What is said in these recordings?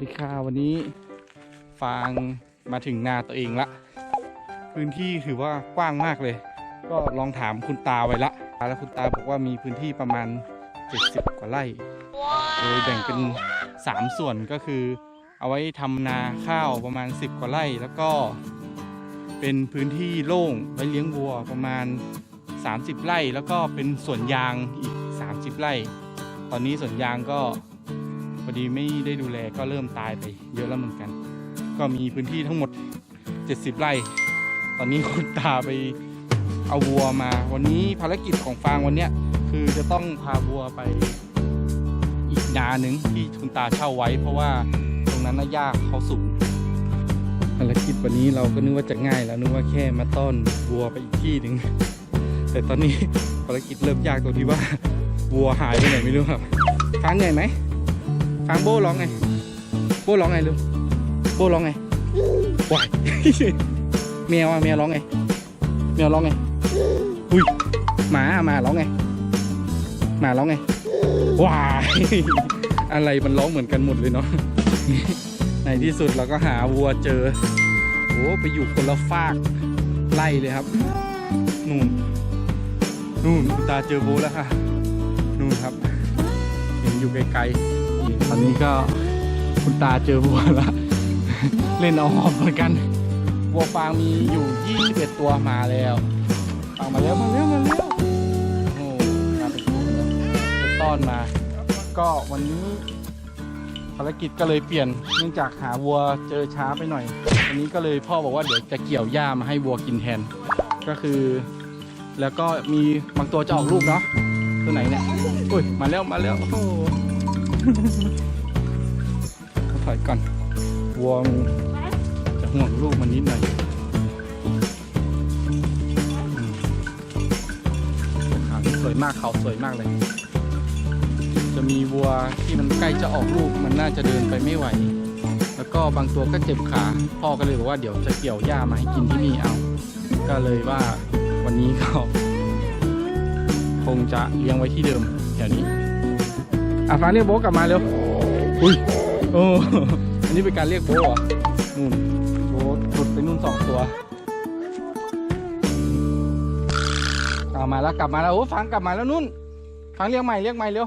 วัสดีค่ะวันนี้ฟางมาถึงนาตัวเองละ พื้นที่ถือว่ากว้างมากเลย ก็ลองถามคุณตาไว้ละแล้วคุณตาบอกว่ามีพื้นที่ประมาณ 70 กว่าไร่ โดยแบ่งเป็น 3 ส่วนก็คือ เอาไว้ทำนาข้าวประมาณ 10 กว่าไร่ แล้วก็เป็นพื้นที่โล่งไว้เลี้ยงวัวประมาณ 30 ไร่ แล้วก็เป็นสวนยางอีก 30 ไร่ ตอนนี้สวนยางก็ อดีไม่ได้ดูแลก็เริ่มตายไปเยอะแล้วเหมือนกัน ก็มีพื้นที่ทั้งหมด 70 ไร่ ตอนนี้คุณตาไปเอาวัวมา วันนี้ภารกิจของฟางวันเนี้ยคือจะต้องพาวัวไปอีกนาหนึ่งที่คุณตาเช่าไว้ เพราะว่าตรงนั้นน่ะหญ้าเขาสูงภารกิจวันนี้เราก็นึกว่าจะง่ายแล้วนึกว่าแค่มาต้อนวัวไปอีกที่หนึ่งแต่ตอนนี้ภารกิจเริ่มยากตรงที่ว่าวัวหายไปไหนไม่รู้ครับค้างเหนื่อยไหม ค้างโบ้ร้องไง โบ้ร้องไงลูกโบ้ร้องไงวายแมวอะแมวร้องไงแมวร้องไงอุ้ยหมาอะหมาร้องไงหมาร้องไงว้ายอะไรมันร้องเหมือนกันหมดเลยเนาะในที่สุดเราก็หาวัวเจอโอ้ไปอยู่คนละฟากไล่เลยครับ นู่น นู่นตาเจอโบแล้วค่ะ นู่นครับ เห็นอยู่ไกลๆ ตอนนี้ก็คุณตาเจอวัวแล้ว เล่นเอาหอบเหมือนกันวัวฟางมีอยู่ 21 ตัวมาแล้วฟางมาแล้วมาแล้วมาแล้วโอ้มาเป็นคู่เลยไปต้อนมา ก็วันนี้ภารกิจก็เลยเปลี่ยนเนื่องจากหาวัวเจอช้าไปหน่อยวันนี้ก็เลยพ่อบอกว่าเดี๋ยวจะเกี่ยวหญ้ามาให้วัวกินแทน ก็คือ แล้วก็มีบางตัวจะออกลูกเนาะตัวไหนเนี่ยอุ้ยมาแล้วมาแล้วโอ้ ถอยก่อนวัวมันจะห่วงลูกมันนิดหน่อยขาวสวยมากเขาสวยมากเลย จะมีวัวที่มันใกล้จะออกลูกมันน่าจะเดินไปไม่ไหว แล้วก็บางตัวก็เจ็บขา พ่อก็เลยบอกว่าเดี๋ยวจะเกี่ยวหญ้ามาให้กินที่นี่เอา ก็เลยว่าวันนี้ก็คงจะเลี้ยงไว้ที่เดิมแถวนี้ อะฟ้าเรียกโบ๊ทกลับมาเร็ว อุ้ยโอ้อันนี้เป็นการเรียกโบ๊ทเหรอ นู่นโบ๊ทหลุดไปนู่นสองตัวกลับมาแล้วกลับมาแล้วโอ้ฟังกลับมาแล้วนู่นฟังเรียกใหม่เรียกใหม่เร็ว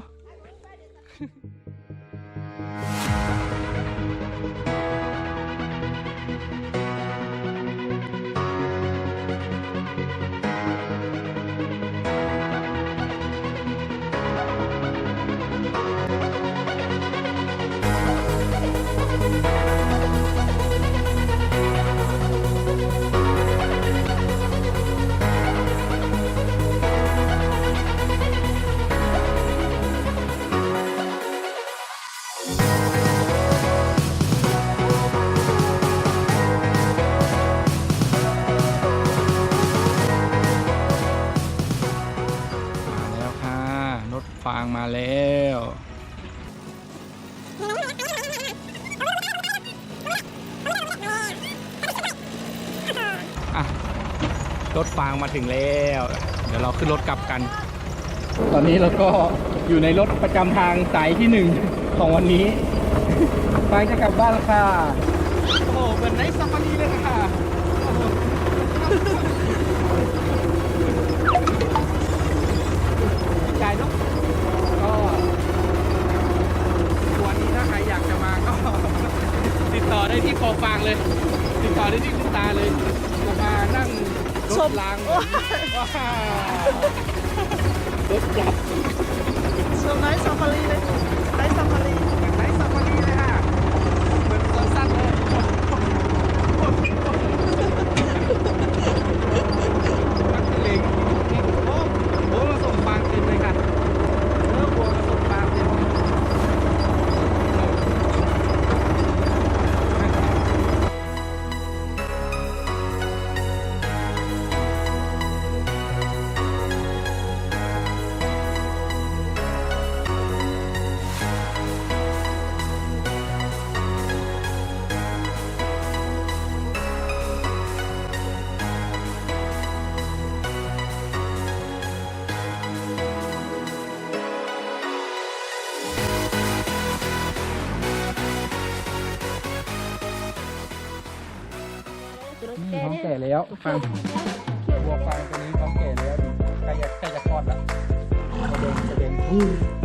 รถฟางมาถึงแล้ว เดี๋ยวเราขึ้นรถกลับกัน ตอนนี้เราก็อยู่ในรถประจำทางสายที่หนึ่งของวันนี้ฟางจะกลับบ้านแล้วค่ะ โอ้โหเหมือนในซาฟารีเลยค่ะใหญ่เนาะก็วันนี้ถ้าใครอยากจะมาก็ ติดต่อได้ที่คอฟางเลย ติดต่อได้ที่คุณตาเลยจะมานั่ง รถล้างว้าวรถจับชมไนท์ซาฟารีเลยไนท์ซาฟารี ท้องแก่แล้วฟังวัวฟังตัวนี้ท้องแก่แล้วใกล้จะใกล้จะคลอดละกระเด็นกระเด็น